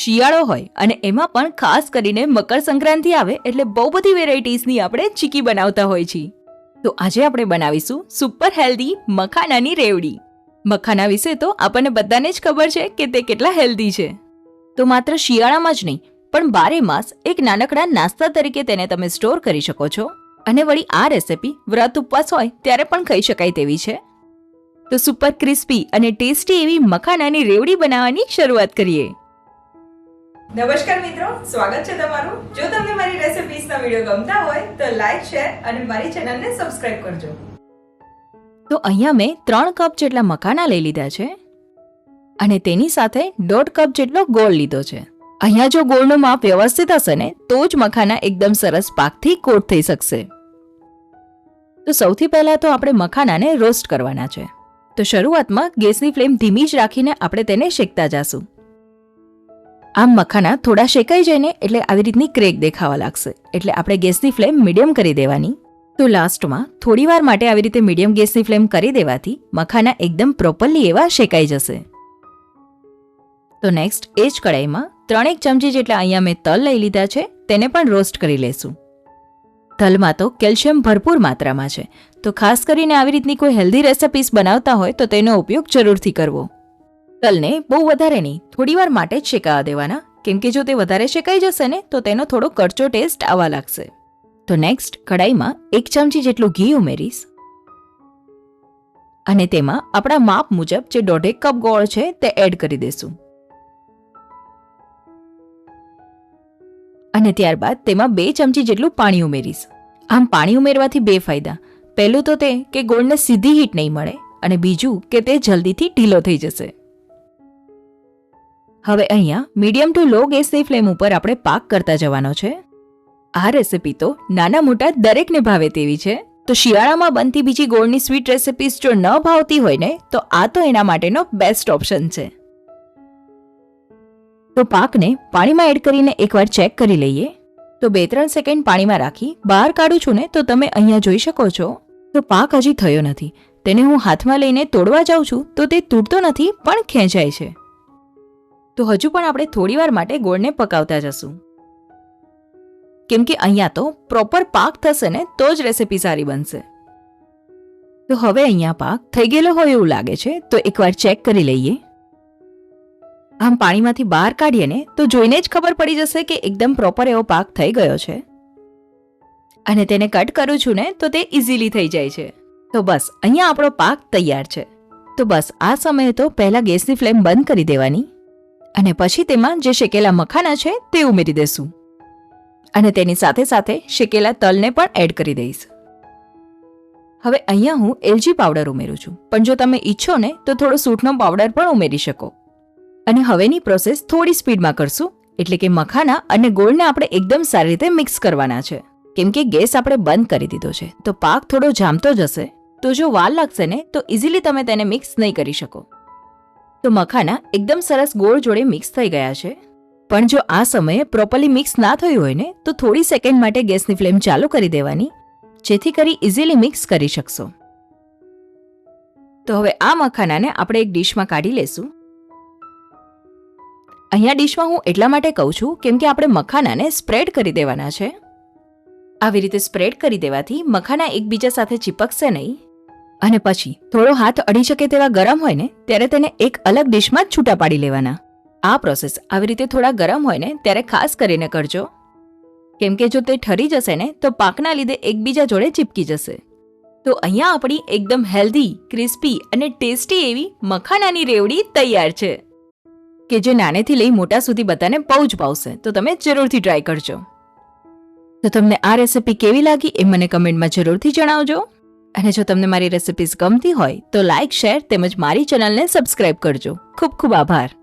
શિયાળો હોય અને એમાં પણ ખાસ કરીને મકર સંક્રાંતિ આવે એટલે બહુ બધી વેરાયટીઝની આપણે ચીકી બનાવતા હોય છીએ. તો આજે આપણે બનાવીશું સુપર હેલ્ધી મખાનાની રેવડી. મખાના વિશે તો આપણને બધાને જ ખબર છે કે તે કેટલા હેલ્ધી છે. તો માત્ર શિયાળામાં જ નહીં, પણ બારે માસ એક નાનકડા નાસ્તા તરીકે તેને તમે સ્ટોર કરી શકો છો. અને વળી આ રેસિપી વ્રત ઉપવાસ હોય ત્યારે પણ ખાઈ શકાય તેવી છે. તો સુપર ક્રિસ્પી અને ટેસ્ટી એવી મખાનાની રેવડી બનાવવાની શરૂઆત કરીએ. નમસ્કાર મિત્રો, સ્વાગત છે તમારું. જો તમને મારી રેસિપીઝના વીડિયો ગમતા હોય, તો લાઈક શેર અને મારી ચેનલને સબસ્ક્રાઇબ કરજો. તો અહીંયા મેં ત્રણ કપ જેટલા મખાના લઈ લીધા છે અને તેની સાથે દોઢ કપ જેટલો ગોળ લીધો છે. અહીંયા જો ગોળનું માપ વ્યવસ્થિત હશે ને, તો જ મખાના એકદમ સરસ પાકથી કોટ થઈ શકશે. તો સૌથી પહેલા તો આપણે મખાનાને રોસ્ટ કરવાના છે. તો શરૂઆતમાં ગેસની ફ્લેમ ધીમી જ રાખીને આપણે તેને શેકતા જાશું. આમ મખાના થોડા શેકાઈ જાય ને એટલે આવી રીતની ક્રેક દેખાવા લાગશે. એટલે આપણે ગેસની ફ્લેમ મીડિયમ કરી દેવાની. તો લાસ્ટમાં થોડી વાર માટે આવી રીતે મીડિયમ ગેસની ફ્લેમ કરી દેવાથી મખાના એકદમ પ્રોપરલી એવા શેકાઈ જશે. તો નેક્સ્ટ એ જ કડાઈમાં ત્રણેક ચમચી જેટલા અહીંયા મેં તલ લઈ લીધા છે, તેને પણ રોસ્ટ કરી લેશું. તલમાં તો કેલ્શિયમ ભરપૂર માત્રામાં છે. તો ખાસ કરીને આવી રીતની કોઈ હેલ્ધી રેસિપીસ બનાવતા હોય તો તેનો ઉપયોગ જરૂરથી કરવો. તલને બહુ વધારે નહીં, થોડી વાર માટે જ શેકાવા દેવાના. કેમ કે જો તે વધારે શેકાઈ જશે ને, તો તેનો થોડો કરચો ટેસ્ટ આવવા લાગશે. તો નેક્સ્ટ કડાઈમાં એક ચમચી જેટલું ઘી ઉમેરીશ. અને તેમાં આપણા માપ મુજબ જે દોઢેક કપ ગોળ છે, તે એડ કરી દેશું. અને ત્યારબાદ તેમાં બે ચમચી જેટલું પાણી ઉમેરીશ. આમ પાણી ઉમેરવાથી બે ફાયદા. પહેલું તો તે કે ગોળને સીધી હીટ નહીં મળે અને બીજું કે તે જલ્દીથી ઢીલો થઈ જશે. હવે અહીંયા મીડિયમ ટુ લો ગેસની ફ્લેમ ઉપર આપણે પાક કરતા જવાનો છે. આ રેસિપી તો નાના મોટા દરેકને ભાવે તેવી છે. તો શિયાળામાં બનતી બીજી ગોળની સ્વીટ રેસિપીસ જો ન ભાવતી હોય ને, તો આ તો એના માટેનો બેસ્ટ ઓપ્શન છે. તો પાકને પાણીમાં એડ કરીને એકવાર ચેક કરી લઈએ. તો બે ત્રણ સેકન્ડ પાણીમાં રાખી, બહાર કાઢું છું ને, તો તમે અહીંયા જોઈ શકો છો. તો પાક હજી થયો નથી. તેને હું હાથમાં લઈને તોડવા જાઉં છું, તો તે તૂટતો નથી, પણ ખેંચાય છે. તો હજુ પણ આપણે થોડીવાર માટે ગોળને પકાવતા જશું. કેમ કે અહીંયા તો પ્રોપર પાક થશે ને તો જ રેસીપી સારી બનશે. તો હવે અહીંયા પાક થઈ ગયેલો હોય એવું લાગે છે, તો એકવાર ચેક કરી લઈએ. આમ પાણીમાંથી બહાર કાઢીએ ને, તો જોઈને જ ખબર પડી જશે કે એકદમ પ્રોપર એવો પાક થઈ ગયો છે. અને તેને કટ કરું છું ને, તો તે ઇઝીલી થઈ જાય છે. તો બસ, અહીંયા આપણો પાક તૈયાર છે. તો બસ, આ સમયે તો પહેલાં ગેસની ફ્લેમ બંધ કરી દેવાની. અને પછી તેમાં જે શેકેલા મખાના છે તે ઉમેરી દેશું. અને તેની સાથે સાથે શેકેલા તલને પણ એડ કરી દઈશ. હવે અહીંયા હું એલજી પાવડર ઉમેરું છું. પણ જો તમે ઈચ્છો ને, તો થોડો સૂટનો પાવડર પણ ઉમેરી શકો. અને હવેની પ્રોસેસ થોડી સ્પીડમાં કરશું, એટલે કે મખાના અને ગોળને આપણે એકદમ સારી રીતે મિક્સ કરવાના છે. કેમ કે ગેસ આપણે બંધ કરી દીધો છે. તો પાક થોડો જામતો જશે. તો જો વાર લાગશે ને, તો ઇઝીલી તમે તેને મિક્સ નહીં કરી શકો. તો મખાના એકદમ સરસ ગોળ જોડે મિક્સ થઈ ગયા છે. પણ જો આ સમયે પ્રોપરલી મિક્સ ના થયું હોય ને, તો થોડી સેકન્ડ માટે ગેસની ફ્લેમ ચાલુ કરી દેવાની, જેથી કરી ઇઝીલી મિક્સ કરી શકશો. તો હવે આ મખાનાને આપણે એક ડીશમાં કાઢી લેશું. અહીંયા ડીશમાં હું એટલા માટે કહું છું, કેમ કે આપણે મખાનાને સ્પ્રેડ કરી દેવાના છે. આવી રીતે સ્પ્રેડ કરી દેવાથી મખાના એકબીજા સાથે ચીપકશે નહીં. અને પછી થોડો હાથ અડી શકે તેવા ગરમ હોય ને, ત્યારે તેને એક અલગ ડીશમાં જ છૂટા પાડી લેવાના. આ પ્રોસેસ આવી રીતે થોડા ગરમ હોય ને, ત્યારે ખાસ કરીને કરજો. કેમ કે જો તે ઠરી જશે ને, તો પાકના લીધે એકબીજા જોડે ચીપકી જશે. તો અહીંયા આપણી એકદમ હેલ્ધી, ક્રિસ્પી અને ટેસ્ટી એવી મખાનાની રેવડી તૈયાર છે. કે જે નાનેથી લઈ મોટા સુધી બધાને બહુ જ ભાવશે, તો તમે જરૂરથી ટ્રાય કરજો. તો તમને આ રેસિપી કેવી લાગી એ મને કમેન્ટમાં જરૂરથી જણાવજો. અને જો તમને મારી રેસિપીઝ ગમતી હોય તો લાઇક શેર તેમજ મારી ચેનલને સબસ્ક્રાઇબ કરજો. ખૂબ ખૂબ આભાર.